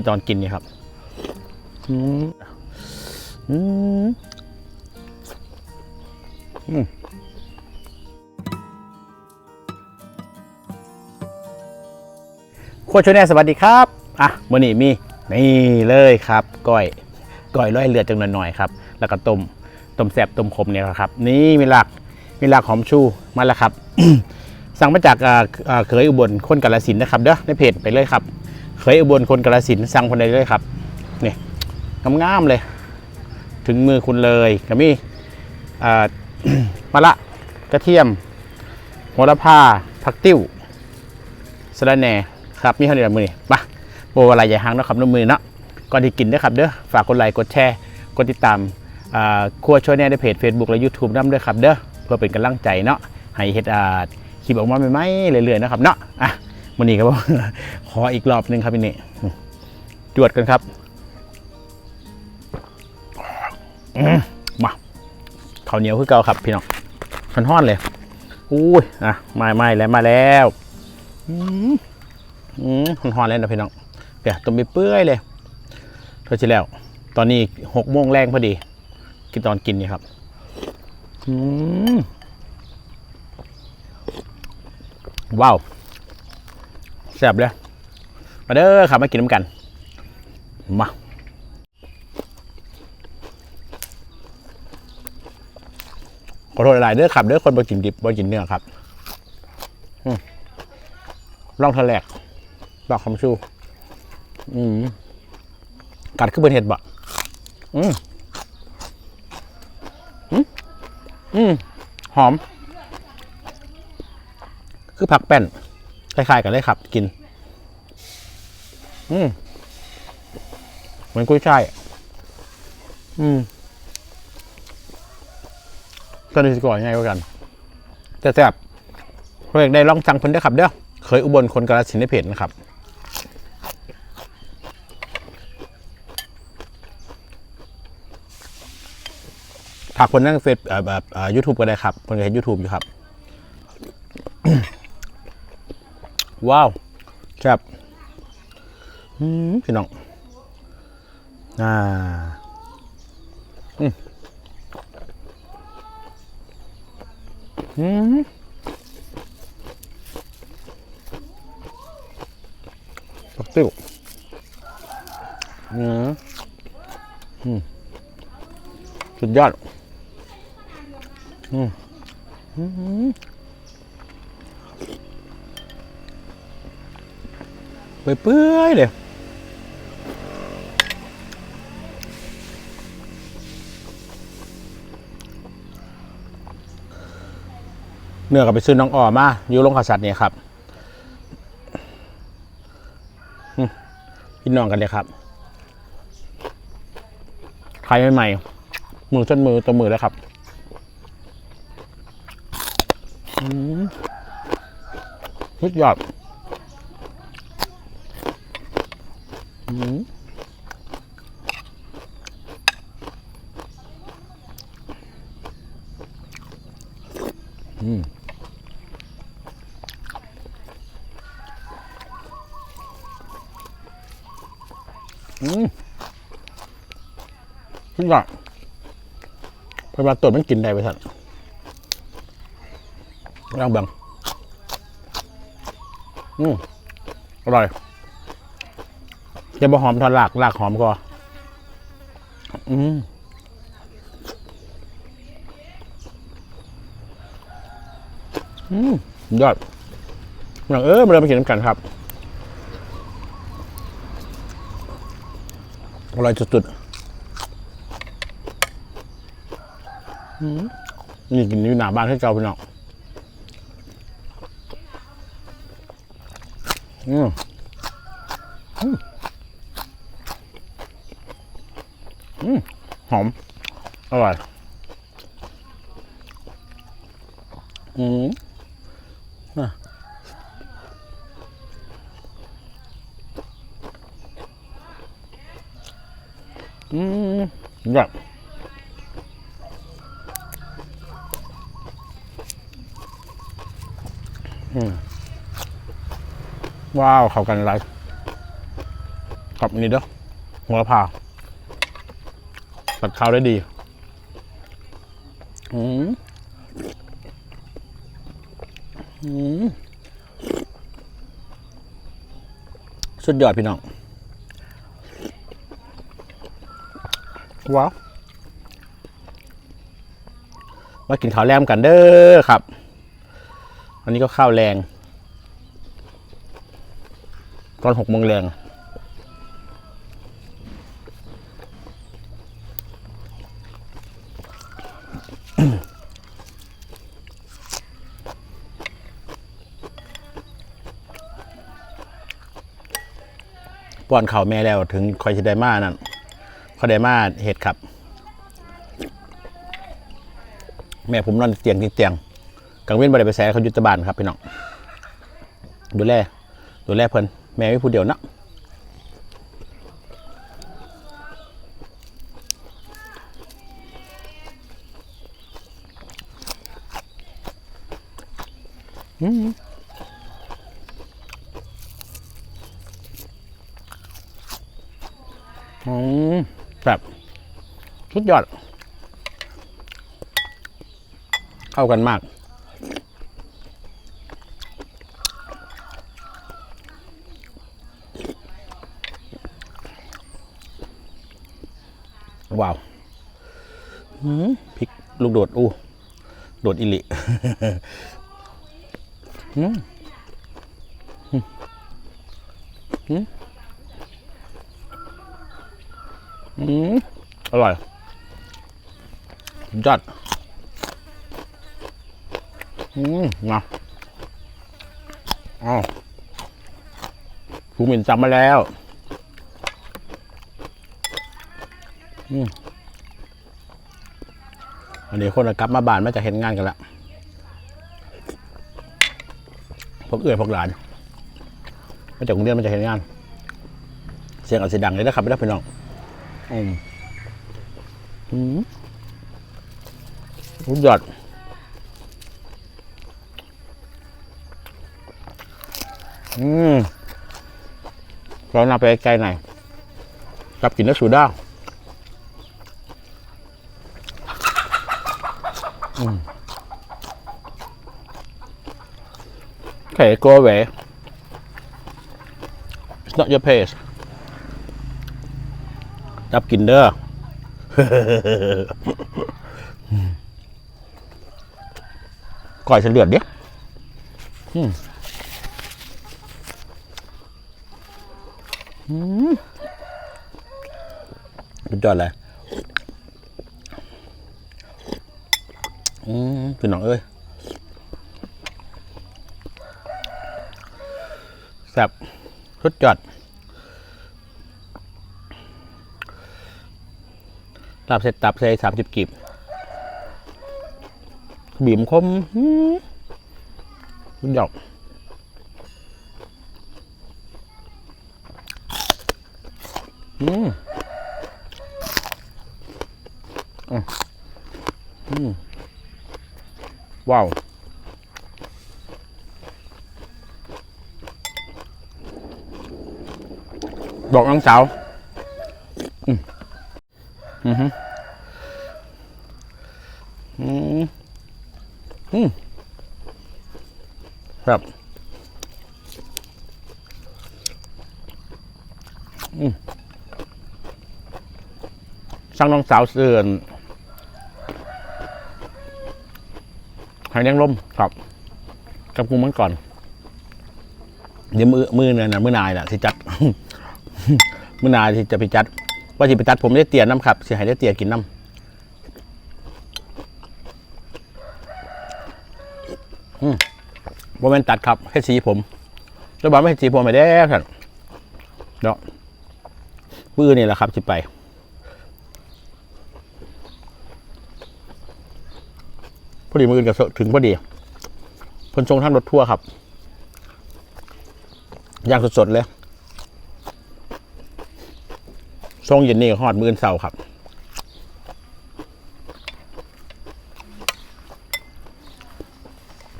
กินตอนกินนี่ยครับอืมอืมอืมคชแน่สวัสดีครับอะมื่อนี้มี นี่เลยครับก้อยก้อยร้อยเลือดจังหน่อยๆครับ แล้วก็ต้มต้มแซบต้มขมเนี่ยครับ นี่มีหลักมีหลักหอมชูมาแล้วครับ สั่งมาจากอ่าอ่าเคยอุบลคนกาลสินนะครับเด้อในเพจไปเลยครับ เคยอุบลคนกาลสินสั่งคนใดเลยครับนี่งามๆเลย ถึงมือคุณเลยก็มีมะละกระเทียมโหระพาผักติ้วสะระแหน่ครับมีเท่านี้ละมือนี่มาโบอะไรใหญ่หางนะครับน้ำมือเนาะก่อนที่กินนะครับเด้อฝากกดไลค์กดแชร์กดติดตามครัวช่วยแน่ในเพจ Facebook และ YouTube น้ำด้วยครับเด้อเพื่อเป็นกำลังใจเนาะให้เฮ็ดอาคลิปออกมาใหม่ๆเรื่อยๆนะครับเนาะอะ มื้อนี้ครับผมขออีกรอบหนึงครับพี่นี่จวดกันครับมาข้าวเหนียวคือเก่าครับพี่น้องมันห้อนเลยอุ้ยอะมาไม่แล้วมาแล้วอืมอืมมันห้อนแล้วนะพี่น้องเดี๋ยวต้มไปเปื่อยเลยเท่าที่แล้ว ตอนนี้หกโมงแรงพอดี กินตอนกินนี่ครับอืมว้าว แซ่บเลย มาเด้อครับมากินน้ำกัน มาขอโทษหลายๆเด้อครับเด้อคนบ่กินดิบบ่กินเนื้อครับอืมลองทะแลกดอกคำชู อืมกัดขึ้นบนเห็ดบ่อืมอืมหอม คือผักแป้น คล้ายๆกันเลยครับ กิน อืมเหมือนกุ้ยช่ายอืมตอนนี้สิก่อนง่ายกว่ากันแต่แซ่บเรียกได้ลองสั่งเพิ่นได้ครับ เด้อเคยอุบลคนกาลสินธุ์ในเพจนะครับฝากคนนั่งเฟซเอ่อแบบยูทูบก็ได้ครับคนเห็นยูทูบอยู่ครับ ว้าวแซ่บอืมพี่น้องอ่าอืมอืมปักติ้วอืมอืมสุดยอดอืมอืม เปื่อยๆเลยเนื้อกับไปซื้อน้องอ่อมาอยู่โรงขาสัตว์เนี่ยครับอืมพี่น้องกันเลยครับขายใหม่ๆมือจนมือตัวมือแล้วครับอืมสุดยอด อืมอืมอืมขึ้นก่อนพอมาตรวจมันกินได้ไปสัตว์ร่างบังอืมอร่อย จะบะหอมทอนหลากหลากหอมก็อืมอืมยอดอย่างเออมาเลยมากินน้ำกันครับอร่อยสุดๆอืมนี่กินอยู่หน้าบ้านให้เจ้าพี่น้องอืมอืมอืม หอม อร่อย อืมอะอืมยอดอืมว้าว เข้ากันไรครับอันนี่เด้อหัวละพา ตัดข้าวได้ดีอืมอืมสุดยอดพี่น้อง ว้าว มากินข้าวแรมกันเด้อครับ อันนี้ก็ข้าวแรง ตอนหกโมงแรง ป้อนข่าวแม่แล้วถึงคอยชิไดมานั่นคอยไดมาเห็ดครับ แม่ผมนอนเตียงที่เตียงกังเว้นบริไปแสเขายุตบานครับพี่น้องดูแลดูแลเพิ่นแม่ไม่พูดเดียวนะอืมอืมแบบ สุดยอด เข้ากันมาก ว้าวหืมพริกลูกโดด อู้ โดดอิลิหืมหืมหืมหืมอร่อย สุดอืมนะอ้าวภูมินจำมาแล้ว อืมวันนี้คนกลับมาบ้านไมาจะเห็นงานกันละพวกเอื่อยพวกหลานมาจากกรุงเทพมาจะเห็นงาน เสียงอาจจะดังเลยนะครับไม่ได้พี่น้องอืมอืม สุดยอดอืมเรานำไปไกลๆหน่อยกลับกินแล้วสูด้าอืมโอเค go away it's not your place กับกินเด้อ ก่อยเฉลือดเดี๋ยวอืมสุดยอดเลยอืมพี่น้องเอ้ยแซ่บสุดยอดลาบเสร็จตับใส่สามสิบกีบ บีมคมอืมสุดยอดอืมอืมว้าวบอกน้องสาวอืมอืมฮึอืมอืม ครับสั่งน้องสาวเสื่อนหอยนางรมครับ กับกุ้งมันก่อน เดี๋ยวมือมือเนี่ยนะมือนายน่ะสิจัด มือนายที่จะไปจัด ว่าสิไปจัดผมได้เตียน้ำครับสิให้ได้เตียกินน้ำอืม บ่แมนตัดครับแค่สีผมแล้วบอกไม่ให้สีผมไปได้ท่านเนาะมือนี่แหละครับสิไปพอดีมืออื่นกับถึงพอดีพิ่นชงทั้งรถทั่วร์ครับย่างสดๆเลยชงเย็นนี่หอดมืออนเสาครับ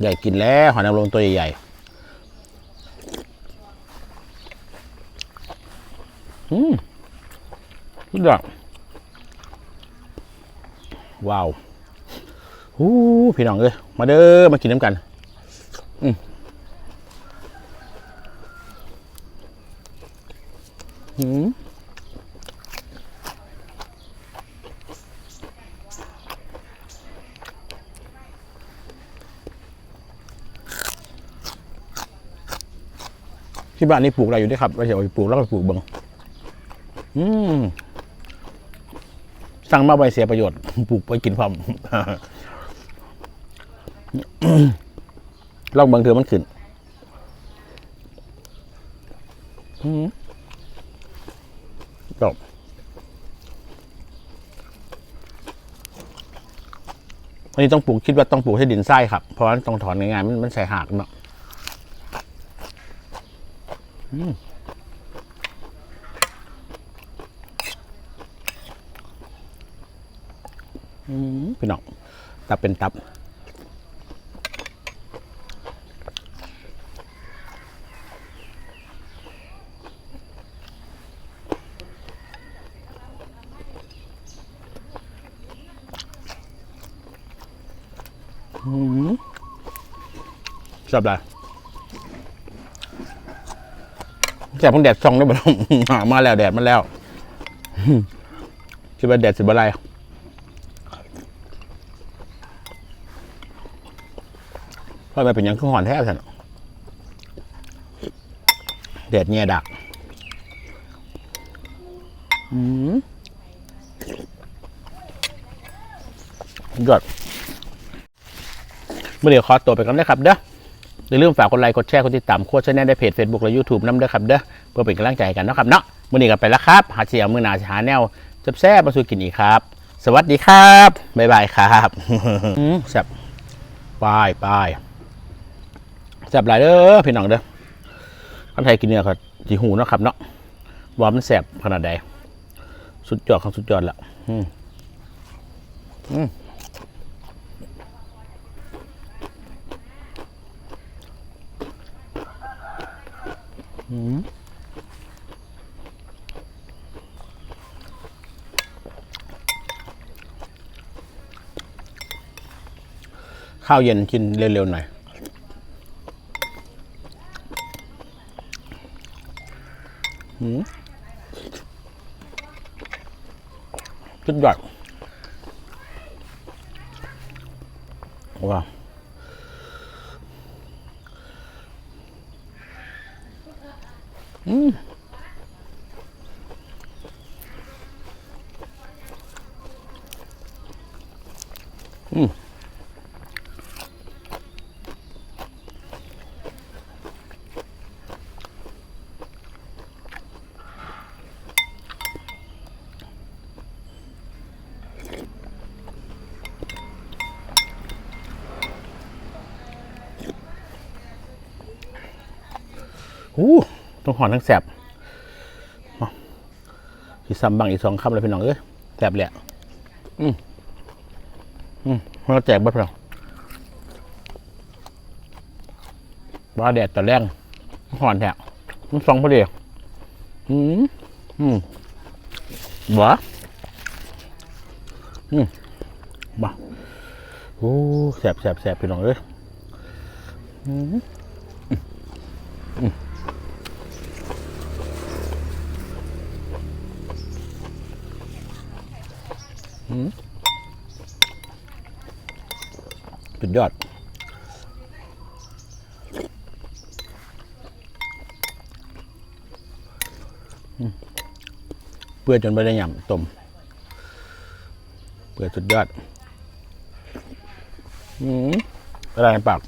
ใหญ่กินแล้วหอยนางรมตัวใหญ่ๆ อืมสุดยอดว้าวหูพี่น้องเอ้ยมาเด้อ มากินน้ำกัน อืมหืม ที่บ้านนี่ปลูกอะไรอยู่ด้วยครับเราจะเอาไปปลูกแล้วก็ปลูกเบังอืมสั่งมาใบเสียประโยชน์ ปลูกไปกินพร้อมลองบางเถือมันขึ้นอืมจบอันนี้ต้องปลูกคิดว่าต้องปลูกให้ดินทรายครับ เพราะว่าต้องถอนง่ายๆมันมันใส่หากเนาะ พี่น้องตับเป็นตับชอบอะไร แกเพิ่งแดดช่องได้บ่หามาแล้วแดดมาแล้วคิดว่าแดดสิบอะไรพราะมันเป็นยังคือหอนแท้สันแดดเงียดักอืมยอดเมื่อเดี๋ยวขอตัวไปกันนะครับเด้อ อย่าลืมฝากกดไลค์กดแชร์กดติดตามโค้ชแนลได้เพจ Facebook และ YouTube น้ำเด้อครับเด้อเพื่อเป็นกำลังใจกันนะครับเนาะมื่อนี้กันไปแล้วครับหาเสียงมือหนาหาแนวจับแซ่บมาสู่กินอีกครับ สวัสดีครับบ๊ายบายครับอแซ่บไปไปแซ่บหลายเด้อพี่น้องเด้อคนไทยกินเนื้อก็จีหูเนาะครับเนาะว่ามันแซ่บขนาดใดสุดยอดของสุดยอดละอืมอืม ข้าวเย็นกินเร็วๆหน่อยหืมสุดยอดว้าว อืม หอนทั้งแสบมาที่ซ้ำบังอีสองคำเลยพี่น้องเอ้ยแสบแหละอืมอืมเราแจกบัตรเราว่าแดดตะแรงหอนแทะมันสองพอดีอืมอืมหวะอืมมาโอ้แสบแสบแสบพี่น้องเอ้ยอืมอืม สุดยอด เปื่อยจนไม่ได้หยำต้มเปื่อยสุดยอด อืมอะไรในปาก